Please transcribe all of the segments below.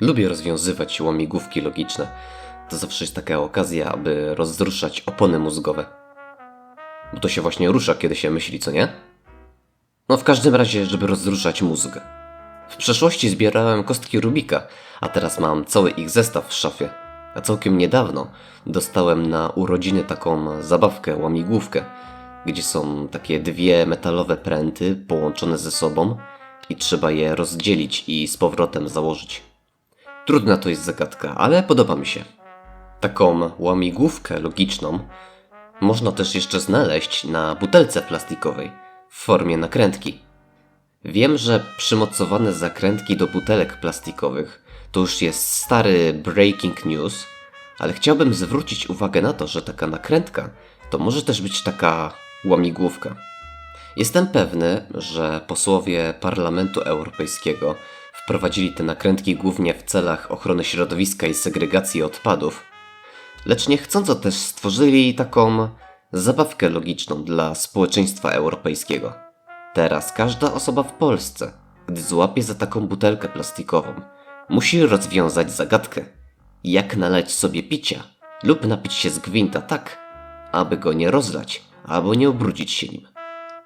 Lubię rozwiązywać łamigłówki logiczne. To zawsze jest taka okazja, aby rozruszać opony mózgowe. Bo to się właśnie rusza, kiedy się myśli, co nie? No w każdym razie, żeby rozruszać mózg. W przeszłości zbierałem kostki Rubika, a teraz mam cały ich zestaw w szafie. A całkiem niedawno dostałem na urodziny taką zabawkę, łamigłówkę, gdzie są takie dwie metalowe pręty połączone ze sobą i trzeba je rozdzielić i z powrotem założyć. Trudna to jest zagadka, ale podoba mi się. Taką łamigłówkę logiczną można też jeszcze znaleźć na butelce plastikowej w formie nakrętki. Wiem, że przymocowane zakrętki do butelek plastikowych to już jest stary breaking news, ale chciałbym zwrócić uwagę na to, że taka nakrętka to może też być taka łamigłówka. Jestem pewny, że posłowie Parlamentu Europejskiego wprowadzili te nakrętki głównie w celach ochrony środowiska i segregacji odpadów, lecz niechcąco też stworzyli taką zabawkę logiczną dla społeczeństwa europejskiego. Teraz każda osoba w Polsce, gdy złapie za taką butelkę plastikową, musi rozwiązać zagadkę, jak nalać sobie picia lub napić się z gwinta tak, aby go nie rozlać albo nie ubrudzić się nim.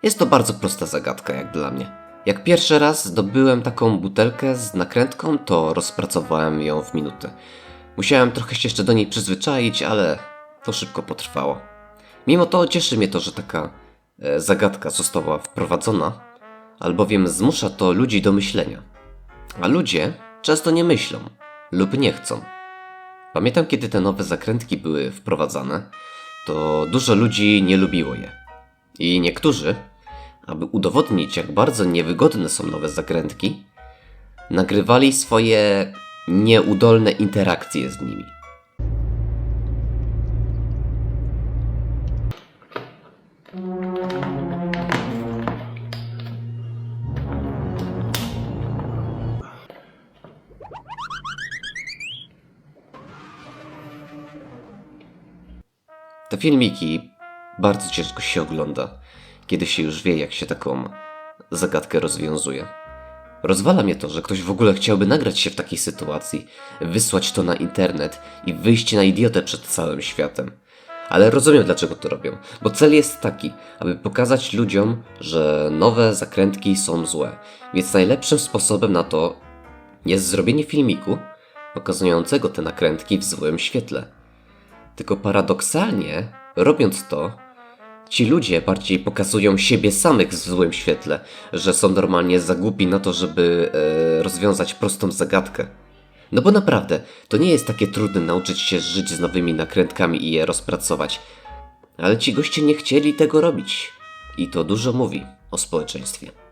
Jest to bardzo prosta zagadka, jak dla mnie. Jak pierwszy raz zdobyłem taką butelkę z nakrętką, to rozpracowałem ją w minutę. Musiałem trochę się jeszcze do niej przyzwyczaić, ale to szybko potrwało. Mimo to cieszy mnie to, że taka e, zagadka została wprowadzona, albowiem zmusza to ludzi do myślenia. A ludzie często nie myślą lub nie chcą. Pamiętam, kiedy te nowe zakrętki były wprowadzane, to dużo ludzi nie lubiło je. I niektórzy, aby udowodnić, jak bardzo niewygodne są nowe zakrętki, nagrywali swoje nieudolne interakcje z nimi. Te filmiki bardzo ciężko się ogląda, kiedy się już wie, jak się taką zagadkę rozwiązuje. Rozwala mnie to, że ktoś w ogóle chciałby nagrać się w takiej sytuacji, wysłać to na internet i wyjść na idiotę przed całym światem. Ale rozumiem dlaczego to robią, bo cel jest taki, aby pokazać ludziom, że nowe zakrętki są złe. Więc najlepszym sposobem na to jest zrobienie filmiku pokazującego te nakrętki w złym świetle. Tylko paradoksalnie, robiąc to, ci ludzie bardziej pokazują siebie samych w złym świetle, że są normalnie za głupi na to, żeby e, rozwiązać prostą zagadkę. No bo naprawdę, to nie jest takie trudne nauczyć się żyć z nowymi nakrętkami i je rozpracować. Ale ci goście nie chcieli tego robić. I to dużo mówi o społeczeństwie.